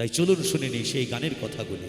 তাই চলুন শুনে নিই সেই গানের কথাগুলি।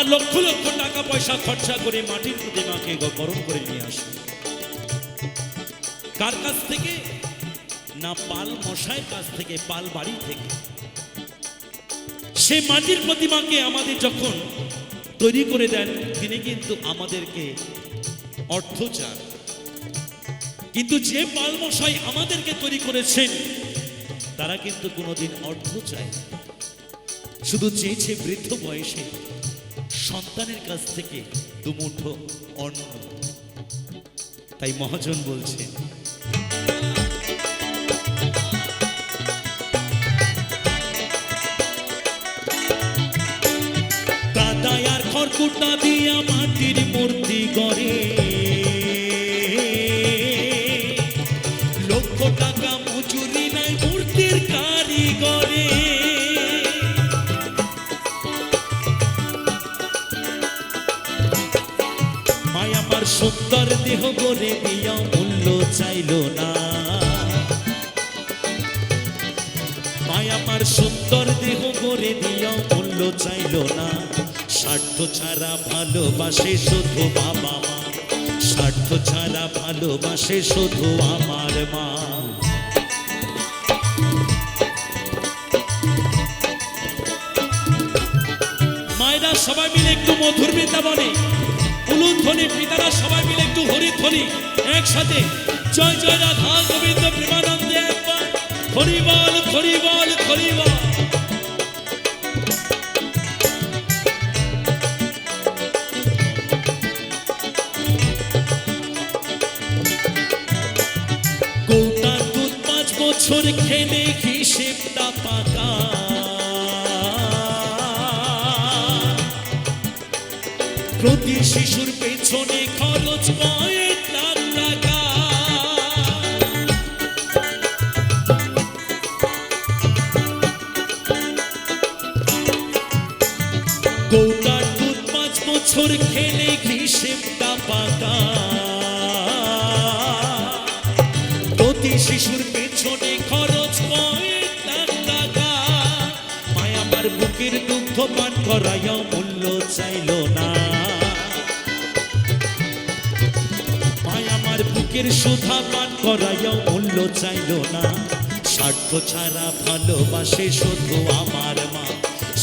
আমরা লক্ষ লক্ষ টাকা পয়সা খরচা করে মাটির প্রতিমাকে বরণ করে নিয়ে আসি। কার কাছ থেকে? না পাল মশাইয়ের কাছ থেকে, পাল বাড়ি থেকে। সে মাটির প্রতিমাকে আমাদের যখন তৈরি করে দেন, তিনি কিন্তু আমাদেরকে অর্থ চান। কিন্তু যে পাল মশাই আমাদেরকে তৈরি করেছেন, তারা কিন্তু কোনোদিন অর্থ চায় শুধু চেয়েছে বৃদ্ধ বয়সে সন্তানের কাছ থেকে দুমুঠো অন্ন। তাই মহাজন বলছেন দাদা আর খড়কুটা দিয়া মাটির মূর্তি গড়ে আমার সুন্দর দেহ গড়ে দিয়া মূল্য চাইল না। আমার সুন্দর দেহ গড়ে দিয়া মূল্য চাইল না। স্বার্থ ছাড়া ভালোবাসে শুধু বাবা মা। স্বার্থ ছাড়া ভালোবাসে শুধু আমার মা। মায়েরা সবাই মিলে একটু মধুর বৃন্দাবনে। উলুন ধ্বনি, পিতারা সবাই মিলে একটু হরি ধ্বনি। একসাথে। জয় জয় রাধা গোবিন্দ প্রেমানন্দে একবার। হরিবল হরিবল কৌটা দুধ পাঁচ বছর খেলে শিশুর পেছনে খরচ পাঁচ বছর খেলে হিসেবটা পাকা। প্রতি শিশুর পেছনে খরচ আমার বুকের দুঃখ পান করাইয়া মূল্য চাইল না। বুকের সুধা পান করাইয়া মূল্য চাইল না। স্বার্থ ছাড়া ভালোবাসে শুধু আমার মা।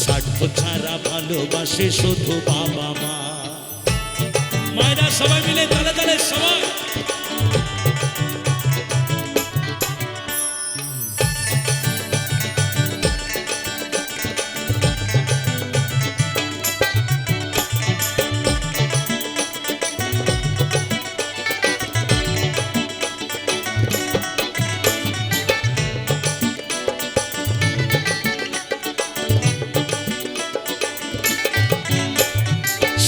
স্বার্থ ছাড়া ভালোবাসে শুধু বাবা মা। মায়েরা সবাই মিলে তালে তালে সবাই।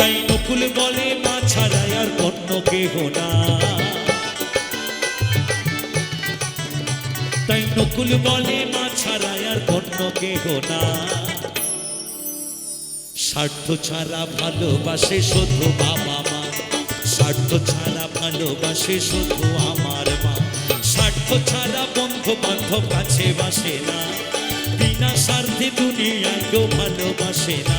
তাই নকুল বলে মা ছাড়াই আর অন্য কেহ না। তাই নকুল বলে মা ছাড়াই আর অন্য কেহ না। স্বার্থ ছাড়া ভালোবাসে শুধু বাবা মা। স্বার্থ ছাড়া ভালোবাসে শুধু আমার মা। স্বার্থ ছাড়া বন্ধু বান্ধব কাছে বাসে না। বিনা স্বার্থে দুনিয়ায় কেউ ভালোবাসে না।